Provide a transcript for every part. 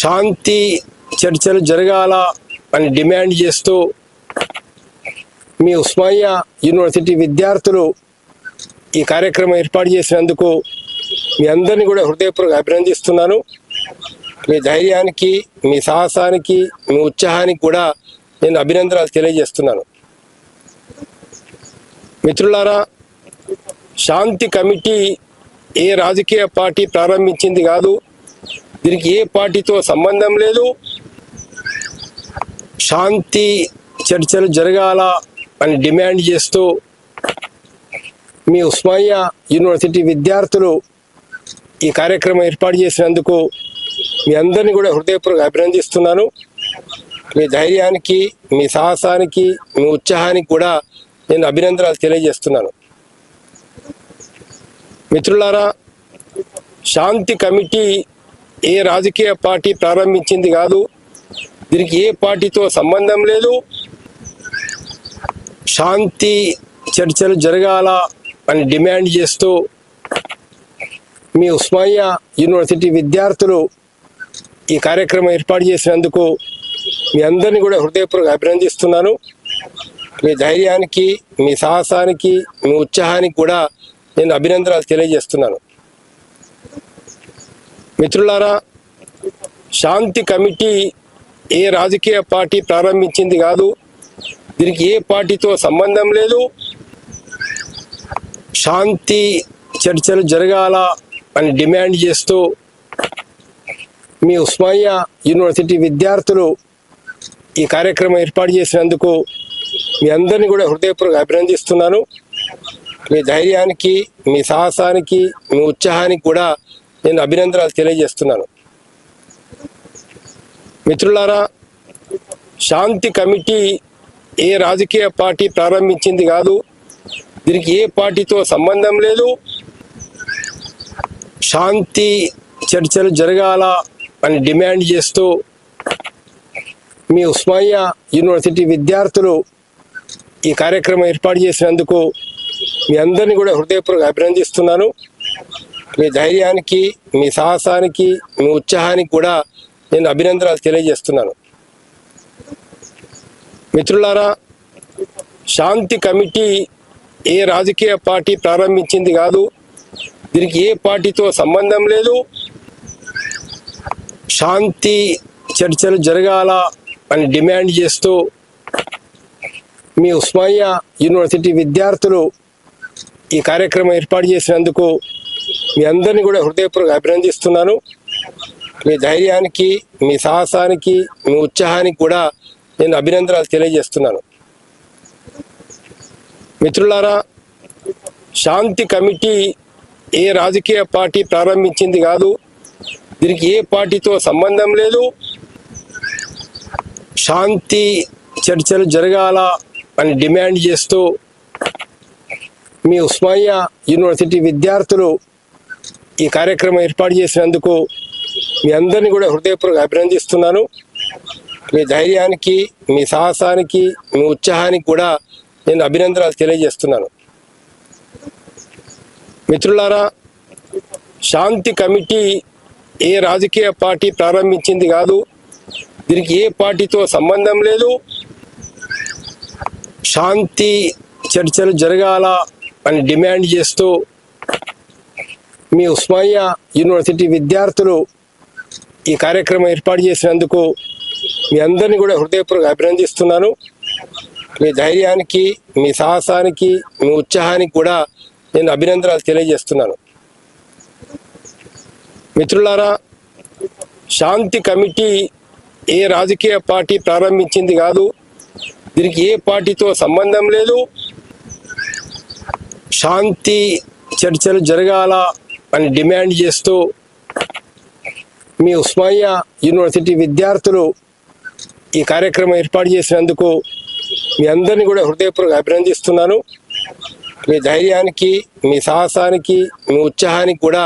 శాంతి చర్చలు జరగాల అని డిమాండ్ చేస్తూ మీ ఉస్మానియా యూనివర్సిటీ విద్యార్థులు ఈ కార్యక్రమం ఏర్పాటు చేసినందుకు మీ అందరినీ కూడా హృదయపూర్వక అభినందిస్తున్నాను. మీ ధైర్యానికి మీ సాహసానికి మీ ఉత్సాహానికి కూడా నేను అభినందనలు తెలియజేస్తున్నాను. మిత్రులారా శాంతి కమిటీ ఏ రాజకీయ పార్టీ ప్రారంభించింది కాదు దీనికి ఏ పార్టీతో సంబంధం లేదు. శాంతి చర్చలు జరగాల అని డిమాండ్ చేస్తూ మీ ఉస్మానియా యూనివర్సిటీ విద్యార్థులు ఈ కార్యక్రమం ఏర్పాటు చేసినందుకు మీ అందరినీ కూడా హృదయపూర్వక అభినందిస్తున్నాను. మీ ధైర్యానికి మీ సాహసానికి మీ ఉత్సాహానికి కూడా నేను అభినందనలు తెలియజేస్తున్నాను. మిత్రులారా శాంతి కమిటీ ఏ రాజకీయ పార్టీ ప్రారంభించింది కాదు. దీనికి ఏ పార్టీతో సంబంధం లేదు. శాంతి చర్చలు జరగాల అని డిమాండ్ చేస్తూ మీ ఉస్మానియా యూనివర్సిటీ విద్యార్థులు ఈ కార్యక్రమం ఏర్పాటు చేసినందుకు మీ అందరినీ కూడా హృదయపూర్వక అభినందిస్తున్నాను. మీ ధైర్యానికి మీ సాహసానికి మీ ఉత్సాహానికి కూడా నేను అభినందనలు తెలియజేస్తున్నాను. మిత్రులారా శాంతి కమిటీ ఏ రాజకీయ పార్టీ ప్రారంభించింది కాదు దీనికి ఏ పార్టీతో సంబంధం లేదు. శాంతి చర్చలు జరగాల అని డిమాండ్ చేస్తూ మీ ఉస్మానియా యూనివర్సిటీ విద్యార్థులు ఈ కార్యక్రమం ఏర్పాటు చేసినందుకు మీ అందరినీ కూడా హృదయపూర్వక అభినందిస్తున్నాను. మీ ధైర్యానికి మీ సాహసానికి మీ ఉత్సాహానికి కూడా నేను అభినందనలు తెలియజేస్తున్నాను. మిత్రులారా శాంతి కమిటీ ఏ రాజకీయ పార్టీ ప్రారంభించింది కాదు దీనికి ఏ పార్టీతో సంబంధం లేదు. శాంతి చర్చలు జరగాల అని డిమాండ్ చేస్తూ మీ ఉస్మానియా యూనివర్సిటీ విద్యార్థులు ఈ కార్యక్రమం ఏర్పాటు చేసినందుకు మీ అందరినీ కూడా హృదయపూర్వక అభినందిస్తున్నాను. మీ ధైర్యానికి మీ సాహసానికి మీ ఉత్సాహానికి కూడా నేను అభినందనలు తెలియజేస్తున్నాను. మిత్రులారా శాంతి కమిటీ ఏ రాజకీయ పార్టీ ప్రారంభించింది కాదు దీనికి ఏ పార్టీతో సంబంధం లేదు. శాంతి చర్చలు జరగాల అని డిమాండ్ చేస్తూ మీ ఉస్మానియా యూనివర్సిటీ విద్యార్థులు ఈ కార్యక్రమం ఏర్పాటు చేసినందుకు మీ అందరినీ కూడా హృదయపూర్వక అభినందిస్తున్నాను. మీ ధైర్యానికి మీ సాహసానికి మీ ఉత్సాహానికి కూడా నేను అభినందనలు తెలియజేస్తున్నాను. మిత్రులారా శాంతి కమిటీ ఏ రాజకీయ పార్టీ ప్రారంభించింది కాదు దీనికి ఏ పార్టీతో సంబంధం లేదు. శాంతి చర్చలు జరగాల అని డిమాండ్ చేస్తూ మీ ఉస్మానియా యూనివర్సిటీ విద్యార్థులు ఈ కార్యక్రమం ఏర్పాటు చేసినందుకు మీ అందరినీ కూడా హృదయపూర్వక అభినందిస్తున్నాను. మీ ధైర్యానికి మీ సాహసానికి మీ ఉత్సాహానికి కూడా నేను అభినందనలు తెలియజేస్తున్నాను. మిత్రులారా శాంతి కమిటీ ఏ రాజకీయ పార్టీ ప్రారంభించింది కాదు దీనికి ఏ పార్టీతో సంబంధం లేదు. శాంతి చర్చలు జరగాల అని డిమాండ్ చేస్తూ మీ ఉస్మానియా యూనివర్సిటీ విద్యార్థులు ఈ కార్యక్రమం ఏర్పాటు చేసినందుకు మీ అందరినీ కూడా హృదయపూర్వక అభినందిస్తున్నాను. మీ ధైర్యానికి మీ సాహసానికి మీ ఉత్సాహానికి కూడా నేను అభినందనలు తెలియజేస్తున్నాను. మిత్రులారా శాంతి కమిటీ ఏ రాజకీయ పార్టీ ప్రారంభించింది కాదు దీనికి ఏ పార్టీతో సంబంధం లేదు. శాంతి చర్చలు జరగాల అని డిమాండ్ చేస్తూ మీ ఉస్మానియా యూనివర్సిటీ విద్యార్థులు ఈ కార్యక్రమం ఏర్పాటు చేసినందుకు మీ అందరినీ కూడా హృదయపూర్వక అభినందిస్తున్నాను. మీ ధైర్యానికి మీ సాహసానికి మీ ఉత్సాహానికి కూడా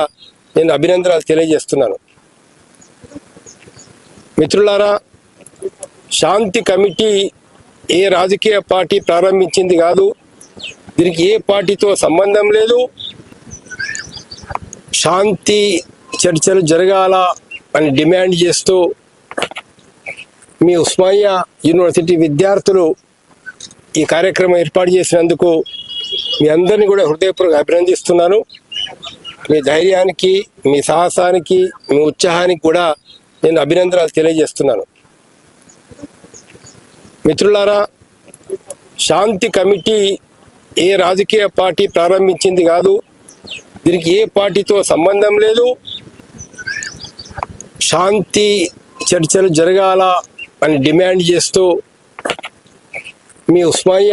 నేను అభినందనలు తెలియజేస్తున్నాను. మిత్రులారా శాంతి కమిటీ ఏ రాజకీయ పార్టీ ప్రారంభించింది కాదు దీనికి ఏ పార్టీతో సంబంధం లేదు శాంతి చర్చలు జరగాల అని డిమాండ్ చేస్తూ మీ ఉస్మానియా యూనివర్సిటీ విద్యార్థులు ఈ కార్యక్రమం ఏర్పాటు చేసినందుకు మీ అందరినీ కూడా హృదయపూర్వక అభినందిస్తున్నాను. మీ ధైర్యానికి మీ సాహసానికి మీ ఉత్సాహానికి కూడా నేను అభినందనలు తెలియజేస్తున్నాను. మిత్రులారా శాంతి కమిటీ ఏ రాజకీయ పార్టీ ప్రారంభించింది కాదు దీనికి ఏ పార్టీతో సంబంధం లేదు. శాంతి చర్చలు జరగాల అని డిమాండ్ చేస్తూ మీ ఉస్మానియా